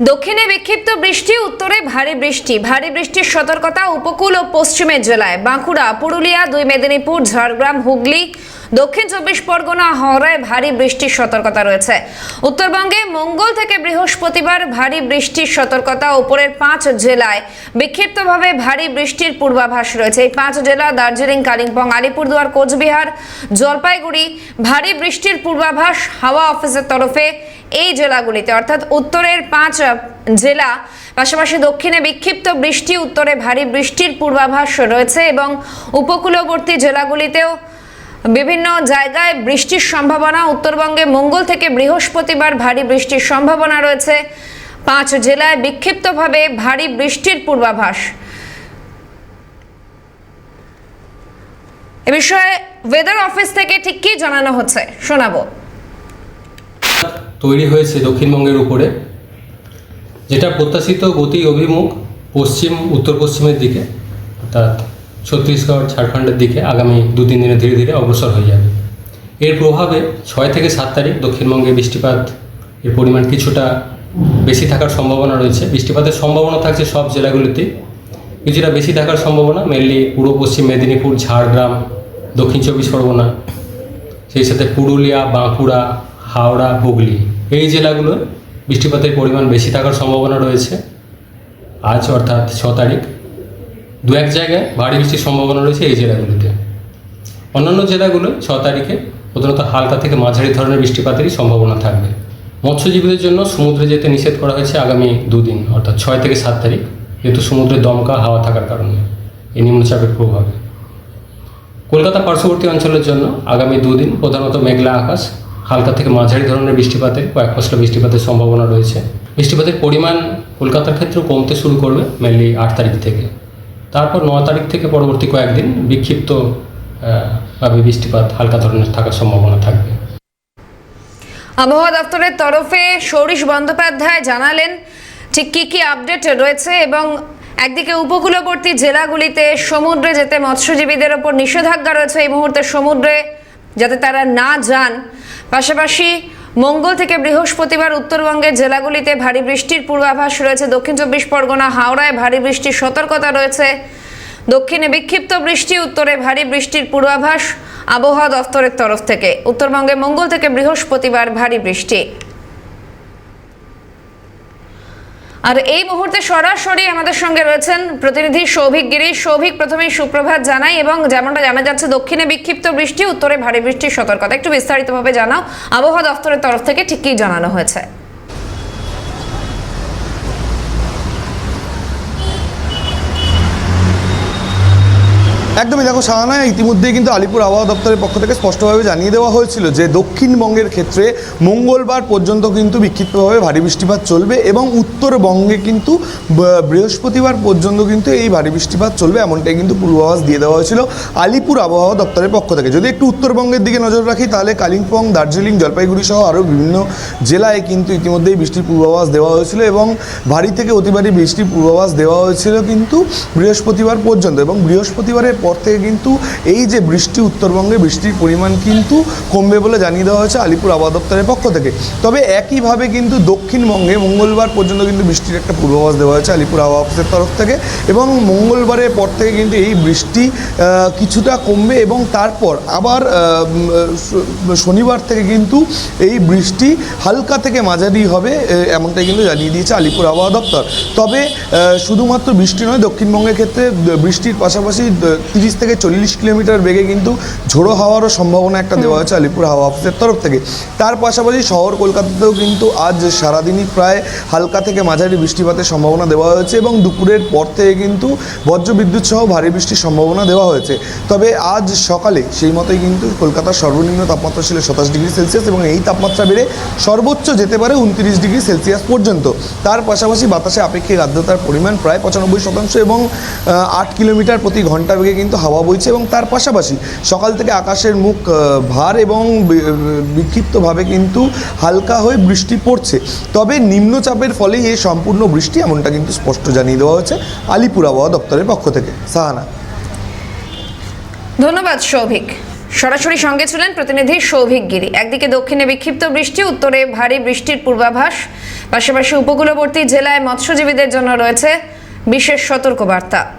দক্ষিণে বিক্ষিপ্ত বৃষ্টি, উত্তরে ভারী বৃষ্টি। ভারী বৃষ্টির সতর্কতা উপকূল ও পশ্চিমের জেলায়। বাঁকুড়া, পুরুলিয়া, দুই মেদিনীপুর, ঝাড়গ্রাম, হুগলি, দক্ষিণ চব্বিশ পরগনা, হাওড়ায় ভারী বৃষ্টির সতর্কতা রয়েছে। উত্তরবঙ্গে মঙ্গল থেকে বৃহস্পতিবার ভারী বৃষ্টির সতর্কতা উপরের পাঁচ জেলায়। বিক্ষিপ্তভাবে ভারী বৃষ্টির পূর্বাভাস রয়েছে। এই পাঁচ জেলা দার্জিলিং, কালিম্পং, আলিপুরদুয়ার, কোচবিহার, জলপাইগুড়ি, ভারী বৃষ্টির পূর্বাভাস হাওয়া অফিসের তরফে। এই জেলাগুলিতে, অর্থাৎ উত্তরের পাঁচ জেলা, পাশাপাশি দক্ষিণে বিক্ষিপ্ত বৃষ্টি, উত্তরে ভারী বৃষ্টির পূর্বাভাস রয়েছে এবং উপকূলবর্তী জেলাগুলিতেও বিভিন্ন জায়গায় বৃষ্টির সম্ভাবনা, উত্তরবঙ্গে মঙ্গল থেকে বৃহস্পতিবার ভারী বৃষ্টির সম্ভাবনা রয়েছে। পাঁচ জেলায় বিক্ষিপ্তভাবে ভারী বৃষ্টির পূর্বাভাস। এ বিষয়ে ওয়েদার অফিস থেকে ঠিক কী জানানো হচ্ছে? শোনাবো। তৈরি হয়েছে দক্ষিণবঙ্গের উপরে, যেটা প্রত্যাশিত গতি অভিমুখ পশ্চিম, উত্তর পশ্চিমের দিকে, অর্থাৎ ছত্তিশগড়, ঝাড়খণ্ডের দিকে আগামী দু তিন দিনে ধীরে ধীরে অগ্রসর হয়ে যাবে। এর প্রভাবে ছয় থেকে সাত তারিখ দক্ষিণবঙ্গে বৃষ্টিপাত এর পরিমাণ কিছুটা বেশি থাকার সম্ভাবনা রয়েছে। বৃষ্টিপাতের সম্ভাবনা থাকছে সব জেলাগুলিতে কিছুটা বেশি থাকার সম্ভাবনা মেনলি পূর্ব পশ্চিম মেদিনীপুর, ঝাড়গ্রাম, দক্ষিণ চব্বিশ পরগনা, সেই সাথে পুরুলিয়া, বাঁকুড়া হাওড়া, হুগলি। এই জেলাগুলোর বৃষ্টিপাতের পরিমাণ বেশি থাকার সম্ভাবনা রয়েছে। আজ অর্থাৎ ছ তারিখ। দু এক জায়গায় ভারী বৃষ্টির সম্ভাবনা রয়েছে এই জেলাগুলোতে। অন্যান্য জেলাগুলো ছ তারিখে প্রধানত হালকা থেকে মাঝারি ধরনের বৃষ্টিপাতেরই সম্ভাবনা থাকবে। মৎস্যজীবীদের জন্য সমুদ্রে যেতে নিষেধ করা হয়েছে আগামী দুদিন, অর্থাৎ ছয় থেকে সাত তারিখ, যেহেতু সমুদ্রে দমকা হাওয়া থাকার কারণে। এই নিম্নচাপের প্রভাবে। কলকাতা পার্শ্ববর্তী অঞ্চলের জন্য আগামী দুদিন প্রধানত মেঘলা আকাশ হালকা থেকে মাঝারি ধরনের বৃষ্টিপাতের কয়েক ফসলা বৃষ্টিপাতের সম্ভাবনা রয়েছে। বৃষ্টিপাতের পরিমাণ কলকাতার ক্ষেত্রেও কমতে শুরু করবে মেনলি আট তারিখ থেকে। তারপর ন তারিখ থেকে পরবর্তী কয়েকদিন বিক্ষিপ্ত ভাবে বৃষ্টিপাত হালকা ধরনের থাকার সম্ভাবনা থাকবে। আবহাওয়া দপ্তরের তরফে সৌরিশ বন্দ্যোপাধ্যায় জানালেন, ঠিক কী কী আপডেট রয়েছে এবং একদিকে উপকূলবর্তী জেলাগুলিতে সমুদ্রে যেতে মৎস্যজীবীদের ওপর নিষেধাজ্ঞা রয়েছে এই মুহূর্তে সমুদ্রে, যাতে তারা না যান। পাশাপাশি মঙ্গল থেকে বৃহস্পতিবার উত্তরবঙ্গের জেলাগুলিতে ভারী বৃষ্টির পূর্বাভাস রয়েছে। দক্ষিণ চব্বিশ পরগনা, হাওড়ায় ভারী বৃষ্টির সতর্কতা রয়েছে। দক্ষিণে বিক্ষিপ্ত বৃষ্টি, উত্তরে ভারী বৃষ্টির পূর্বাভাস। আবহাওয়া দফতরের তরফ থেকে। উত্তরবঙ্গে মঙ্গল থেকে বৃহস্পতিবার ভারী বৃষ্টি। আর এই মুহূর্তে সরাসরি আমাদের সঙ্গে রয়েছেন প্রতিনিধি সৌভিক গিরি। সৌভিক প্রথমেই সুপ্রভাত জানাই এবং যেমনটা জানা যাচ্ছে, দক্ষিণে বিক্ষিপ্ত বৃষ্টি, উত্তরে ভারী বৃষ্টির সতর্কতা। একটু বিস্তারিতভাবে জানাও। আবহাওয়া দফতরের তরফ থেকে ঠিকই জানানো হয়েছে? একদমই দেখো সাহানা ইতিমধ্যেই কিন্তু আলিপুর আবহাওয়া দপ্তরের পক্ষ থেকে স্পষ্টভাবে জানিয়ে দেওয়া হয়েছিল যে দক্ষিণবঙ্গের ক্ষেত্রে মঙ্গলবার পর্যন্ত কিন্তু বিক্ষিপ্তভাবে ভারী বৃষ্টিপাত চলবে এবং উত্তরবঙ্গে কিন্তু বৃহস্পতিবার পর্যন্ত কিন্তু এই ভারী বৃষ্টিপাত চলবে, এমনটাই কিন্তু পূর্বাভাস দিয়ে দেওয়া হয়েছিল আলিপুর আবহাওয়া দপ্তরের পক্ষ থেকে। যদি একটু উত্তরবঙ্গের দিকে নজর রাখি, তাহলে কালিম্পং, দার্জিলিং, জলপাইগুড়ি সহ আরও বিভিন্ন জেলায় কিন্তু ইতিমধ্যেই বৃষ্টির পূর্বাভাস দেওয়া হয়েছিল এবং ভারী থেকে অতি ভারী বৃষ্টির পূর্বাভাস দেওয়া হয়েছিল কিন্তু বৃহস্পতিবার পর্যন্ত এবং বৃহস্পতিবারের পর থেকে কিন্তু এই যে বৃষ্টি উত্তরবঙ্গে বৃষ্টির পরিমাণ কিন্তু কমবে বলে জানিয়ে দেওয়া হয়েছে আলিপুর আবহাওয়া দপ্তরের পক্ষ থেকে। তবে একইভাবে কিন্তু দক্ষিণবঙ্গে মঙ্গলবার পর্যন্ত কিন্তু বৃষ্টির একটা পূর্বাভাস দেওয়া হয়েছে আলিপুর আবহাওয়া অফিসের তরফ থেকে এবং মঙ্গলবারের পর থেকে কিন্তু এই বৃষ্টি কিছুটা কমবে এবং তারপর আবার শনিবার থেকে কিন্তু এই বৃষ্টি হালকা থেকে মাঝারি হবে এমনটাই কিন্তু জানিয়ে দিয়েছে আলিপুর আবহাওয়া দপ্তর। তবে শুধুমাত্র বৃষ্টি নয়, দক্ষিণবঙ্গের ক্ষেত্রে বৃষ্টির পাশাপাশি তিরিশ থেকে চল্লিশ কিলোমিটার বেগে কিন্তু ঝোড়ো হওয়ারও সম্ভাবনা একটা দেওয়া হয়েছে আলিপুর হাওয়া অফিসের তরফ থেকে। তার পাশাপাশি শহর কলকাতাতেও কিন্তু আজ সারাদিনই প্রায় হালকা থেকে মাঝারি বৃষ্টিপাতের সম্ভাবনা দেওয়া হয়েছে এবং দুপুরের পর থেকে কিন্তু বজ্রবিদ্যুৎ সহ ভারী বৃষ্টির সম্ভাবনা দেওয়া হয়েছে। তবে আজ সকালে সেই মতোই কিন্তু কলকাতার সর্বনিম্ন তাপমাত্রা ছিল সাতাশ ডিগ্রি সেলসিয়াস এবং এই তাপমাত্রা বেড়ে সর্বোচ্চ যেতে পারে উনত্রিশ ডিগ্রি সেলসিয়াস পর্যন্ত। তার পাশাপাশি বাতাসে আপেক্ষিক আর্দ্রতার পরিমাণ প্রায় পঁচানব্বই শতাংশ এবং আট কিলোমিটার প্রতি ঘণ্টা বেগে কিন্তু হাওয়া বইছে এবং তার পাশাপাশি সকাল থেকে আকাশের মুখ ভার এবং বিক্ষিপ্তভাবে কিন্তু হালকা হয়ে বৃষ্টি পড়ছে। তবে নিম্নচাপের ফলেই এই সম্পূর্ণ বৃষ্টি এমনটা কিন্তু স্পষ্ট জানিয়ে দেওয়া হয়েছে আলিপুর আবহাওয়া দপ্তরের পক্ষ থেকে। সাহানা। ধন্যবাদ সৌভিক। সরাসরি সঙ্গে ছিলেন প্রতিনিধি সৌভিক গিরি। একদিকে দক্ষিণে বিক্ষিপ্ত বৃষ্টি, উত্তরে ভারী বৃষ্টির পূর্বাভাস। পাশাপাশি উপকূলবর্তী জেলায় মৎস্যজীবীদের জন্য রয়েছে বিশেষ সতর্কবার্তা।